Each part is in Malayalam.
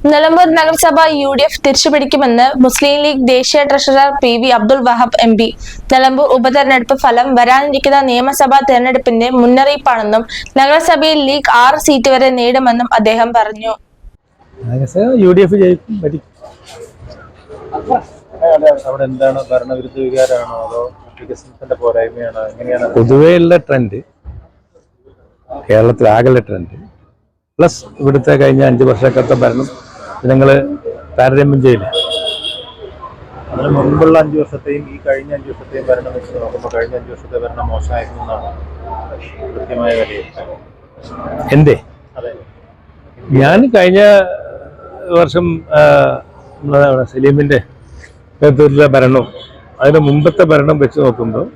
Nilambur നഗരസഭ യു ഡി എഫ് തിരിച്ചുപിടിക്കുമെന്ന് മുസ്ലിം ലീഗ് ദേശീയ treasurer P V Abdul Wahab M P. Nilambur ഉപതെരഞ്ഞെടുപ്പ് ഫലം വരാനിരിക്കുന്ന നിയമസഭാ തെരഞ്ഞെടുപ്പിന്റെ മുന്നറിയിപ്പാണെന്നും നഗരസഭയിൽ ലീഗ് ആറ് സീറ്റ് വരെ നേടുമെന്നും അദ്ദേഹം പറഞ്ഞു. യു ഡി എഫ് ജയിക്കും ഭരിക്കും അവിടെ എന്താണ് ഭരണവിരുദ്ധ വികാരമാണോ അതോ വികസനത്തിന്റെ പോരായ്മയാണോ? എങ്ങനെയാണ് പൊതുവെയുള്ള ട്രെൻഡ് കേരളത്തിൽ ആകെയുള്ള ട്രെൻഡ്. പ്ലസ് ഇവിടുത്തെ കഴിഞ്ഞ അഞ്ച് വർഷക്കാലത്തെ ഭരണം ജനങ്ങൾ താരതമ്യം ചെയ്യില്ല? അതിന് മുൻപുള്ള അഞ്ചു വർഷത്തെയും ഈ കഴിഞ്ഞ അഞ്ചു വർഷത്തെയും ഭരണം വെച്ച് നോക്കുമ്പോൾ കഴിഞ്ഞ അഞ്ചു വർഷത്തെ ഭരണം മോശമായിരുന്നു എന്നാണ് കൃത്യമായ വിലയിരുത്തൽ എന്തേ? ഞാൻ കഴിഞ്ഞ വർഷം നമ്മളെ സലീമിന്റെ നേതൃത്വത്തിലെ ഭരണവും അതിന് മുമ്പത്തെ ഭരണം വെച്ച് നോക്കുമ്പോൾ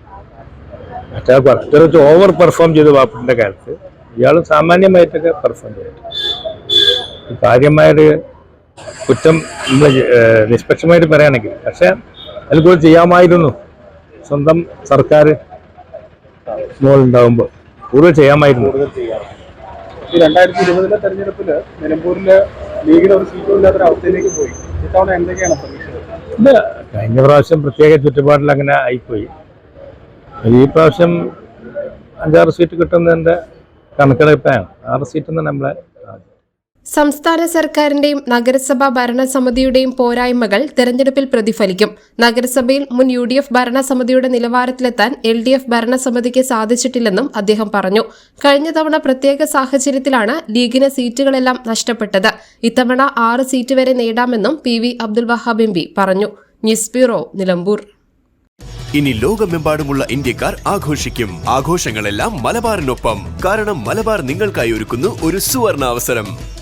മറ്റേ കുറച്ച് ഓവർ പെർഫോം ചെയ്തു വാപ്പിന്റെ കാലത്ത് ഇയാൾ സാമാന്യമായിട്ടൊക്കെ പെർഫോം ചെയ്തിട്ടുണ്ട്. കാര്യമായൊരു കുറ്റം നമ്മൾ നിഷ്പക്ഷമായിട്ട് പറയുകയാണെങ്കിൽ പക്ഷേ അതിൽ കൂടുതൽ ചെയ്യാമായിരുന്നു. സ്വന്തം സർക്കാർ ഉണ്ടാകുമ്പോൾ കൂടുതൽ ചെയ്യാമായിരുന്നു. രണ്ടായിരത്തി ഇരുപതിലെ തെരഞ്ഞെടുപ്പിൽ നിലമ്പൂരിൽ ലീഗിന് ഒരു സീറ്റും ഇല്ലാത്തൊരു അവസ്ഥയിലേക്ക് പോയി. ഇത്തവണ എന്തൊക്കെയാണ് പ്രതീക്ഷിച്ചത് കഴിഞ്ഞ പ്രാവശ്യം പ്രത്യേക ചുറ്റുപാടിൽ അങ്ങനെ ആയിപ്പോയി. ഈ പ്രാവശ്യം അഞ്ചാറ് സീറ്റ് കിട്ടുന്നതിന്റെ കണക്കെടുപ്പാണ്. ആറ് സീറ്റ് നമ്മളെ സംസ്ഥാന സർക്കാരിന്റെയും നഗരസഭാ ഭരണസമിതിയുടെയും പോരായ്മകൾ തെരഞ്ഞെടുപ്പിൽ പ്രതിഫലിക്കും. നഗരസഭയിൽ മുൻ യു ഡി എഫ് ഭരണസമിതിയുടെ നിലവാരത്തിലെത്താൻ എൽ ഡി എഫ് ഭരണസമിതിക്ക് സാധിച്ചിട്ടില്ലെന്നും അദ്ദേഹം പറഞ്ഞു. കഴിഞ്ഞ തവണ പ്രത്യേക സാഹചര്യത്തിലാണ് ലീഗിന് സീറ്റുകളെല്ലാം നഷ്ടപ്പെട്ടത്. ഇത്തവണ ആറ് സീറ്റ് വരെ നേടാമെന്നും P V Abdul Wahab M P പറഞ്ഞു. News bureau Nilambur. ഇനി ലോകമെമ്പാടുമുള്ള ഇന്ത്യക്കാർ ആഘോഷിക്കും. ആഘോഷങ്ങളെല്ലാം മലബാറിനൊപ്പം. കാരണം മലബാർ നിങ്ങൾക്കായി ഒരുക്കുന്നു ഒരു സുവർണ അവസരം